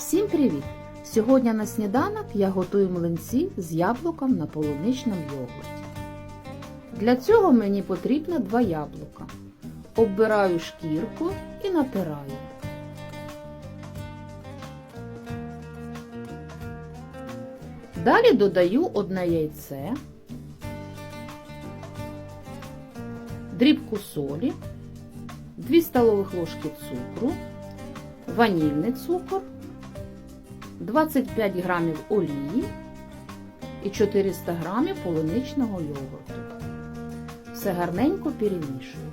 Всім привіт! Сьогодні на сніданок я готую млинці з яблуком на полуничному йогурті. Для цього мені потрібно два яблука. Оббираю шкірку і натираю. Далі додаю одне яйце, дрібку солі, 2 столових ложки цукру, ванільний цукор, 25 грамів олії і 400 грамів полуничного йогурту. Все гарненько перемішую.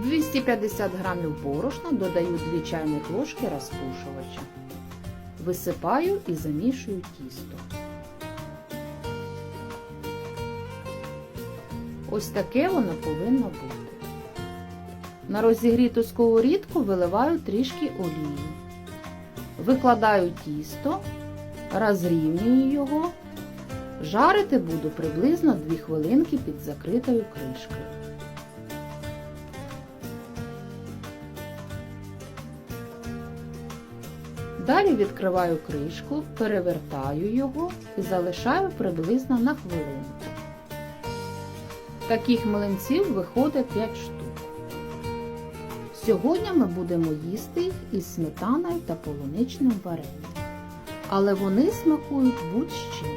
В 250 грамів борошна додаю 2 чайних ложки розпушувача. Висипаю і замішую тісто. Ось таке воно повинно бути. На розігріту сковорідку виливаю трішки олії. Викладаю тісто, розрівнюю його. Жарити буду приблизно 2 хвилинки під закритою кришкою. Далі відкриваю кришку, перевертаю його і залишаю приблизно на хвилинку. Таких млинців виходить 5 штук. Сьогодні ми будемо їсти із сметаною та полуничним варенням. Але вони смакують будь-чим.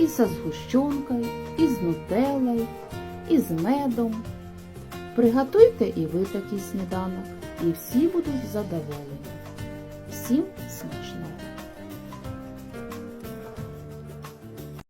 І з згущенкою, і з нутеллою, і з медом. Приготуйте і ви такий сніданок, і всі будуть задоволені. Всім